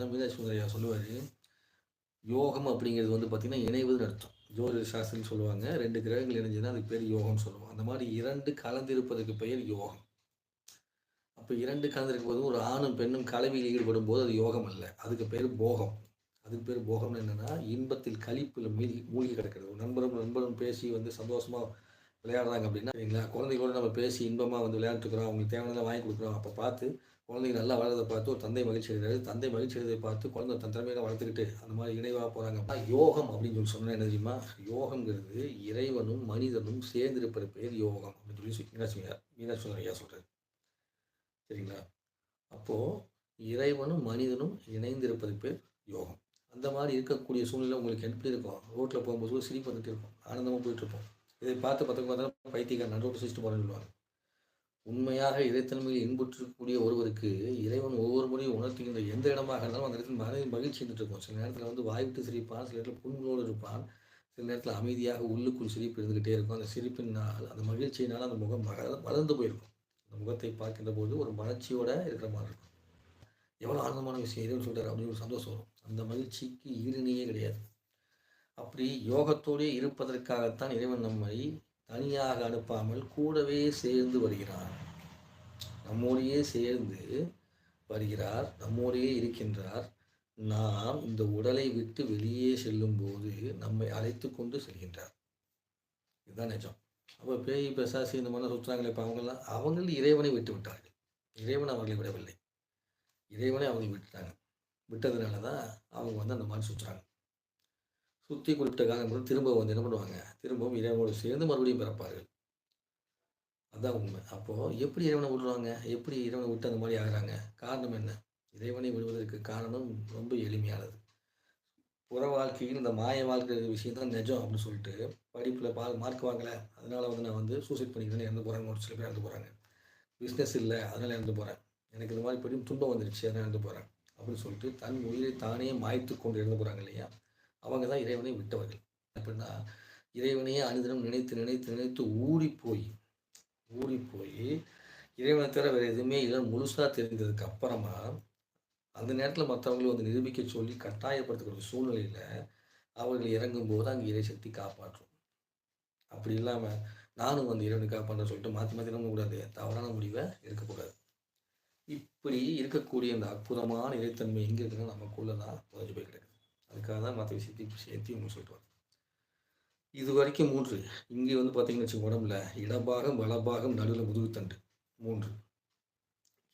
அதான் மீனாட்சி சுந்தரையா சொல்லுவார். யோகம் அப்படிங்கிறது வந்து பார்த்திங்கன்னா இணைவதுன்னு அர்த்தம். ஜோதிட சாஸ்திரம்னு சொல்லுவாங்க. ரெண்டு கிரகங்கள் இணைஞ்சதுன்னா அதுக்கு பேர் யோகம்னு சொல்லுவோம் அந்த மாதிரி இரண்டு கலந்திருப்பதற்கு பெயர் யோகம். அப்போ இரண்டு கலந்திருக்கும் போது ஒரு ஆணும் பெண்ணும் கலவியில் ஈடுபடும் போது அது யோகம் அல்ல. அதுக்கு பேர் போகம். அதுக்கு பேர் போகம்னு என்னென்னா இன்பத்தில் கழிப்பில் மீதி மூழ்கி கிடக்கிறது. ஒரு நண்பரும் நண்பரும் பேசி வந்து சந்தோஷமாக விளையாடுறாங்க அப்படின்னா சரிங்களா? குழந்தைகளோட நம்ம பேசி இன்பமாக வந்து விளையாண்டுக்கிறோம் அவங்களுக்கு தேவையானதை வாங்கி கொடுக்குறோம். அப்போ பார்த்து குழந்தைங்க நல்லா வளர்றதை பார்த்து ஒரு தந்தை மகிழ்ச்சி அடைகிறாரு. தந்தை மகிழ்ச்சி அடைவதை பார்த்து குழந்தை தந்திரமையாக வளர்த்துக்கிட்டு அந்த மாதிரி இணைவாக போகிறாங்க அப்படின்னா யோகம் அப்படின்னு சொல்லி சொன்னால் என்ன தெரியுமா? யோகங்கிறது இறைவனும் மனிதனும் சேர்ந்திருப்பது பேர் யோகம் அப்படின்னு சொல்லி மீனாட்சி ஐயா மீனாட்சி சுந்தரம் ஐயா சொல்கிறார் சரிங்களா? அப்போது இறைவனும் மனிதனும் இணைந்திருப்பது பேர் யோகம். அந்த மாதிரி இருக்கக்கூடிய சூழ்நிலை உங்களுக்கு எப்படி இருக்கும் ரோட்டில் போகும்போது கூட சிரிப்பு வந்துட்டு இருக்கும். ஆனந்தமாக போயிட்டு இருப்போம். இதை பார்த்து பத்தவங்க பார்த்தா பைத்தியக்காரன் நடு ரோட்டு சிரிச்சுட்டு போகிறேன்னு சொல்லுவாங்க. உண்மையாக இறைத்தன்மையில் இன்புற்றக்கூடிய ஒருவருக்கு இறைவன் ஒவ்வொரு முறையும் உணர்த்துகின்ற எந்த இடமாக இருந்தாலும் அந்த இடத்தில் மனதில் மகிழ்ச்சி இருந்துட்டு இருக்கும். சில நேரத்தில் வந்து வாய்விட்டு சிரிப்பான் சில நேரத்தில் புண்களோடு இருப்பான். சில நேரத்தில் அமைதியாக உள்ளுக்குள் சிரிப்பு இருந்துக்கிட்டே இருக்கும். அந்த சிரிப்பினால் அந்த மகிழ்ச்சியினால் அந்த முகம் மக போயிருக்கும். அந்த முகத்தை பார்க்கின்ற போது ஒரு மலர்ச்சியோட இருக்கிற மாதிரி இருக்கும். எவ்வளோ ஆனந்தமான விஷயம் இறைவன் சொல்கிறார் அப்படின்னு ஒரு சந்தோஷம் வரும். அந்த மகிழ்ச்சிக்கு ஈடுணையே கிடையாது. அப்படி யோகத்தோடே இருப்பதற்காகத்தான் இறைவன் நம்மை தனியாக அனுப்பாமல் கூடவே சேர்ந்து வருகிறார். நம்மோடையே சேர்ந்து வருகிறார் நம்மோடையே இருக்கின்றார். நாம் இந்த உடலை விட்டு வெளியே செல்லும் போது நம்மை அழைத்து கொண்டு செல்கின்றார். இதுதான் நிஜம். அப்போ பேய் பெசாசி இந்த மாதிரி சுற்றுறாங்களே இப்போ அவங்கெல்லாம் அவங்கள் இறைவனை விட்டு விட்டார்கள். இறைவன் அவர்களை விடவில்லை. இறைவனை அவங்க விட்டுட்டாங்க. விட்டதுனால தான் அவங்க வந்து அந்த மாதிரி சுற்றுறாங்க சுற்றி குறிப்பிட்ட காலம் திரும்ப வந்து என்ன பண்ணுவாங்க? திரும்பவும் இறைவனோடு சேர்ந்து மறுபடியும் பிறப்பார்கள். அதுதான் உண்மை. அப்போது எப்படி இறைவனை விடுறாங்க? எப்படி இறைவனை விட்டு அந்த மாதிரி ஆகுறாங்க? காரணம் என்ன? இறைவனை விடுவதற்கு காரணம் ரொம்ப எளிமையானது. புற வாழ்க்கையில் இந்த மாய வாழ்க்கை விஷயம் தான் நிஜம் அப்படின்னு சொல்லிட்டு படிப்பில் பா மார்க் வாங்கலை. அதனால் வந்து நான் வந்து சூசைட் பண்ணிக்கிறேன்னு இறந்து போகிறாங்க ஒரு சில பேர் இறந்து போகிறாங்க பிஸ்னஸ் இல்லை. அதனால் இறந்து போகிறேன் எனக்கு இந்த மாதிரி பெரிய துன்பம் வந்துருச்சு. அதனால் இறந்து போகிறேன் அப்படின்னு சொல்லிட்டு தன் உயிரை தானே மாய்த்து கொண்டு இறந்து போகிறாங்க இல்லையா? அவங்க தான் இறைவனை விட்டவர்கள். அப்படின்னா இறைவனையே அனுதினம் நினைத்து நினைத்து நினைத்து ஊறி போய் ஊறி போய் இறைவனை தவிர வேறு எதுவுமே இல்லை முழுசாக தெரிஞ்சதுக்கு அப்புறமா அந்த நேரத்தில் மற்றவங்களும் வந்து நிரூபிக்க சொல்லி கட்டாயப்படுத்தக்கூடிய சூழ்நிலையில் அவர்கள் இறங்கும்போது அங்கே இறை சக்தி காப்பாற்றும். அப்படி இல்லாமல் நானும் வந்து இறைவனை காப்பாற்ற சொல்லிட்டு மாற்றி மாற்றி நம்பக்கூடாது தவறான முடிவை இருக்கக்கூடாது இப்படி இருக்கக்கூடிய அந்த அற்புதமான இறைத்தன்மை எங்கே இருக்குன்னா நமக்குள்ளே தான் புதஞ்சு போய் கிடக்குது அதுக்காக தான் மற்ற விஷயத்தையும் சேர்த்து இவங்க சொல்கிறாங்க இது வரைக்கும் மூன்று. இங்கே வந்து பார்த்தீங்கன்னு வச்சுக்கோங்க உடம்புல. இடபாகம் வலபாகம் நடுவில் முதுகுத்தண்டு மூன்று.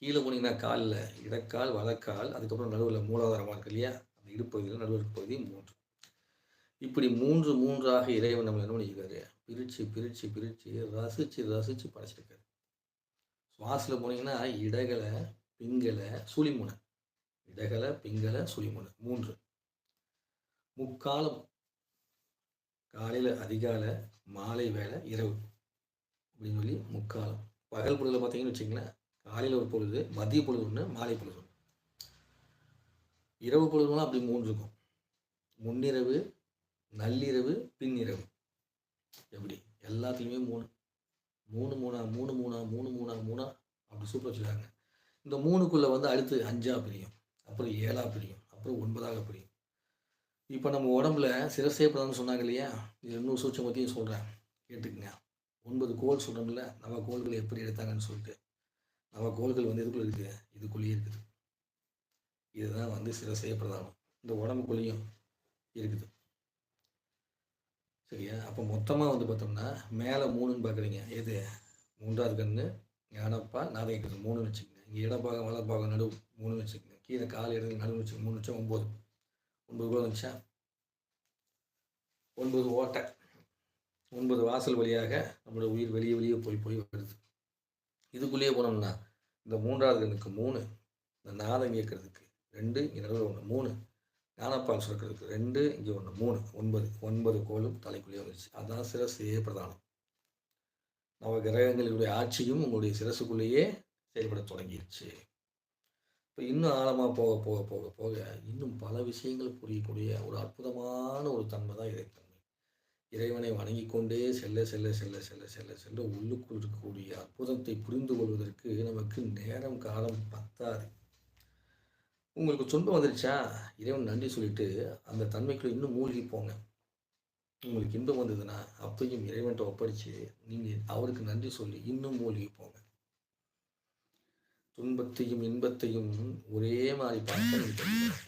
கீழே போனீங்கன்னா காலில். இடக்கால் வலக்கால் அதுக்கப்புறம் நடுவில் மூலாதாரமாக இருக்கு இல்லையா? அந்த இடுப்பகுதியில் நடுவில் பகுதி மூன்று. இப்படி மூன்று மூன்றாக இறைவன் நம்ம என்ன பண்ணியிருக்காரு பிரித்து பிரித்து பிரித்து ரசித்து ரசித்து படைச்சிருக்காரு. சுவாசில் போனீங்கன்னா இடகலை பிங்கலை சுழிமுனை. இடகலை பிங்கலை சுழிமுனை. மூன்று. முக்காலம் காலையில் அதிகாலை மாலை வேலை இரவு அப்படின்னு சொல்லி முக்காலம். பகல் பொழுதுல பார்த்தீங்கன்னு வச்சிங்களேன் காலையில் ஒரு பொழுது மதிய பொழுது ஒன்று மாலை பொழுது ஒன்று இரவு பொழுதுலாம் அப்படி மூணு இருக்கும். முன்னிரவு நள்ளிரவு பின்னிரவு. எப்படி? எல்லாத்துலேயுமே மூணு. மூணு மூணா மூணு மூணா மூணு மூணா மூணா அப்படி சூப்பர் வச்சுருக்காங்க. இந்த மூணுக்குள்ளே வந்து அடுத்து அஞ்சா பிரியும். அப்புறம் ஏழா பிரியும். அப்புறம் ஒன்பதாக பிரியும். இப்போ நம்ம உடம்புல சிரசேப்படான்னு சொன்னாங்க இல்லையா? இது இன்னும் சூட்சமத்தையும் சொல்கிறேன் கேட்டுக்குங்க. ஒன்பது கோல் சொல்கிறோம்ல நம்ம கோள்கள் எப்படி எடுத்தாங்கன்னு சொல்லிட்டு. நம்ம கோள்கள் வந்து எதுக்குள்ளே இருக்குது இதுக்குள்ளேயே இருக்குது. இதுதான் வந்து சிரசேய பிரதானம் இந்த உடம்புக்குள்ளேயும் இருக்குது. சரியா? அப்போ மொத்தமாக வந்து பார்த்தோம்னா மேலே மூணுன்னு பார்க்குறீங்க எது? மூன்றாவது கண்ணு ஞானப்பா நாதகிக்கிறது மூணுன்னு வச்சுக்கோங்க. இங்கே இடப்பாகம் வலப்பாகம் நடுவு மூணுன்னு வச்சுக்கோங்க. கீழே கால் இடத்துல நடுவு வச்சுக்கோங்க. மூணு வச்சா ஒம்பது ஒன்பது கூட வந்துச்சா ஒன்பது ஓட்டை. ஒன்பது வாசல் வழியாக நம்மளோட உயிர் வெளியே வெளியே போய் போய் வருது. இதுக்குள்ளேயே போனோம்னா இந்த மூன்றாவது எனக்கு மூணு இந்த நாதம் இயக்கிறதுக்கு ரெண்டு இங்கே நடுவில் ஒன்று மூணு ஞானப்பால் சுரக்கிறதுக்கு ரெண்டு இங்கே ஒன்று மூணு ஒன்பது. ஒன்பது கோலும் தலைக்குள்ளேயே வந்துச்சு அதுதான் சிரசையே பிரதானம். நவ கிரகங்களுடைய ஆட்சியும் உங்களுடைய சிரசுக்குள்ளேயே செயல்பட தொடங்கிடுச்சு இப்போ இன்னும் ஆழமாக போக போக போக போக இன்னும் பல விஷயங்கள் புரியக்கூடிய ஒரு அற்புதமான ஒரு தன்மை தான் இறைத்தன்மை. இறைவனை வணங்கி கொண்டே செல்ல செல்ல செல்ல செல்ல செல்ல செல்ல உள்ளுக்குள் இருக்கக்கூடிய அற்புதத்தை புரிந்து கொள்வதற்கு நமக்கு நேரம் காலம் பத்தாது. உங்களுக்கு சொந்தம் வந்துருச்சா? இறைவன் நன்றி சொல்லிட்டு அந்த தன்மைக்குள்ள இன்னும் மூழ்கி போங்க. உங்களுக்கு இன்பம் வந்ததுன்னா அப்பையும் இறைவன்ட்ட ஒப்படைச்சு நீங்கள் அவருக்கு நன்றி சொல்லி இன்னும் மூழ்கி போங்க. துன்பத்தையும் இன்பத்தையும் ஒரே மாதிரி பார்க்க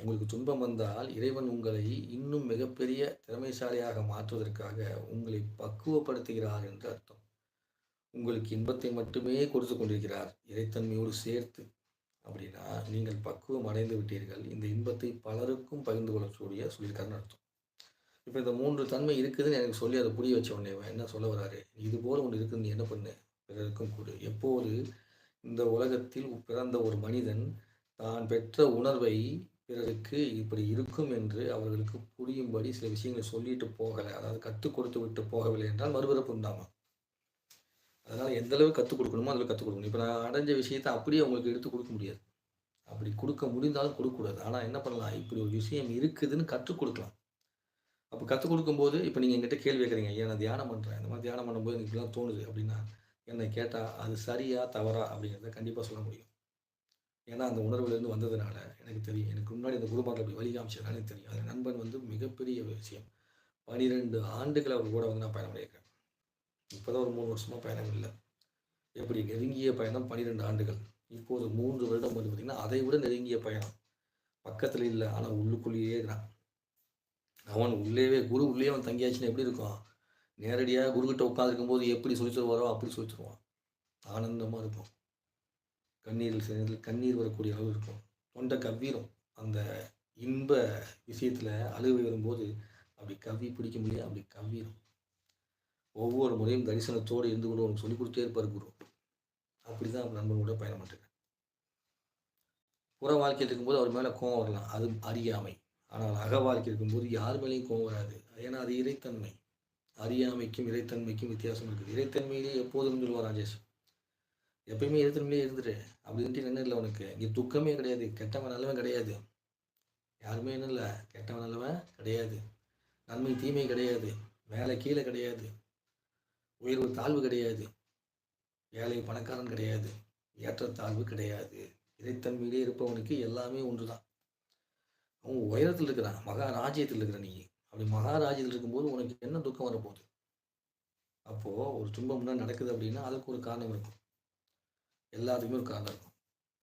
உங்களுக்கு துன்பம் வந்தால் இறைவன் உங்களை இன்னும் மிகப்பெரிய திறமைசாலியாக மாற்றுவதற்காக உங்களை பக்குவப்படுத்துகிறார் என்று அர்த்தம். உங்களுக்கு இன்பத்தை மட்டுமே கொடுத்து கொண்டிருக்கிறார் இறைத்தன்மையோடு சேர்த்து. அப்படின்னா நீங்கள் பக்குவம் அடைந்து விட்டீர்கள். இந்த இன்பத்தை பலருக்கும் பகிர்ந்து கொள்ளக்கூடிய சொல்லியிருக்காருன்னு அர்த்தம். இப்போ இந்த மூன்று தன்மை இருக்குதுன்னு எனக்கு சொல்லி அதை புரிய வச்ச உடனே இவன் என்ன சொல்ல வராரு? இது போல ஒன்று இருக்குதுன்னு என்ன பண்ணு? பிறருக்கும் கொடு. எப்போது இந்த உலகத்தில் பிறந்த ஒரு மனிதன் தான் பெற்ற உணர்வை பிறருக்கு இப்படி இருக்கும் என்று அவர்களுக்கு புரியும்படி சில விஷயங்களை சொல்லிட்டு போகலை. அதாவது கற்றுக் கொடுத்து விட்டு போகவில்லை என்றால் மறுபிறப்பு உண்டாமா? அதனால் எந்த அளவு கற்றுக் கொடுக்கணுமோ அதில் கற்றுக் கொடுக்கணும். இப்போ நான் அடைஞ்ச விஷயத்தை அப்படியே உங்களுக்கு எடுத்து கொடுக்க முடியாது. அப்படி கொடுக்க முடிந்தாலும் கொடுக்கக்கூடாது. ஆனால் என்ன பண்ணலாம்? இப்படி ஒரு விஷயம் இருக்குதுன்னு கற்றுக் கொடுக்கலாம். அப்போ கற்றுக் கொடுக்கும்போது இப்போ நீங்கள் என்கிட்ட கேள்வி கேட்குறீங்க ஏன் நான் தியானம் பண்ணுறேன் இந்த மாதிரி தியானம் பண்ணும்போது எனக்கு இப்படிலாம் தோணுது அப்படின்னா என்னை கேட்டால் அது சரியா தவறா அப்படிங்கிறத கண்டிப்பாக சொல்ல முடியும். ஏன்னா அந்த உணர்வுலேருந்து வந்ததுனால எனக்கு தெரியும். எனக்கு முன்னாடி அந்த குருமாரில் அப்படி வழி காமிச்சதுனால எனக்கு தெரியும். அது நண்பன் வந்து மிகப்பெரிய விஷயம். பனிரெண்டு ஆண்டுகள் அவர் கூட வந்து நான் பயணம் பண்ணியிருக்கேன். இப்போ தான் ஒரு மூணு வருஷமாக பயணம் இல்லை. எப்படி நெருங்கிய பயணம் பன்னிரெண்டு ஆண்டுகள். இப்போது மூன்று வருடம் வந்து பார்த்திங்கன்னா அதை விட நெருங்கிய பயணம். பக்கத்தில் இல்லை. ஆனால் உள்ளுக்குள்ளேயே இருக்கிறான். அவன் உள்ளேவே குரு உள்ளே அவன் தங்கியாச்சுன்னா எப்படி இருக்கும்? நேரடியாக குருக்கிட்ட உட்காந்துருக்கும் போது எப்படி சொல்லி தருவாரோ அப்படி சொல்லி தருவான் ஆனந்தமாக இருக்கும் கண்ணீரில் சேர்ந்து கண்ணீர் வரக்கூடிய அளவு இருக்கும். தொண்டை கவ்வீரும். அந்த இன்ப விஷயத்தில் அழுகை வரும்போது அப்படி கவ்வி பிடிக்க முடியாது அப்படி கவ்வீரும். ஒவ்வொரு முறையும் தரிசனத்தோடு இருந்து கொண்டு உனக்கு சொல்லிக் கொடுத்தே இருப்பார் குரு. அப்படி தான் நண்பர்களோட பயணம் பண்ணுறேன் புற வாழ்க்கையில் இருக்கும்போது அவர் மேலே கோவம் வரலாம். அது அறியாமை. ஆனால் அக வாழ்க்கை இருக்கும்போது யார் மேலேயும் கோவம் வராது. ஏன்னா அது இறைத்தன்மை. அறியாமைக்கும் இறைத்தன்மைக்கும் வித்தியாசம் இருக்குது. இறைத்தன்மையிலே எப்போதும் சொல்லுவார் ராஜேஷ். எப்பயுமே இறைத்தன்மையிலே இருந்துட்டு அப்படின்ட்டு என்ன இல்லை உனக்கு? இங்கே துக்கமே கிடையாது. கெட்டவன் நல்லவன் கிடையாது. யாருமே என்ன இல்லை? கெட்டவன் நல்லவன் கிடையாது. நன்மை தீமை கிடையாது. மேலே கீழே கிடையாது. உயர்வு தாழ்வு கிடையாது. ஏழை பணக்காரன் கிடையாது. ஏற்றத்தாழ்வு கிடையாது. இறைத்தன்மையிலே இருப்பவனுக்கு எல்லாமே ஒன்று தான் அவன் உயரத்தில் இருக்கிறான். மகா ராஜ்யத்தில் இருக்கிற நீ. அப்படி மகாராஜ்யத்தில் இருக்கும்போது உனக்கு என்ன துக்கம் வரப்போகுது? அப்போது ஒரு துன்பம்னா நடக்குது அப்படின்னா அதுக்கு ஒரு காரணம் இருக்கும். எல்லாத்துக்குமே ஒரு காரணம் இருக்கும்.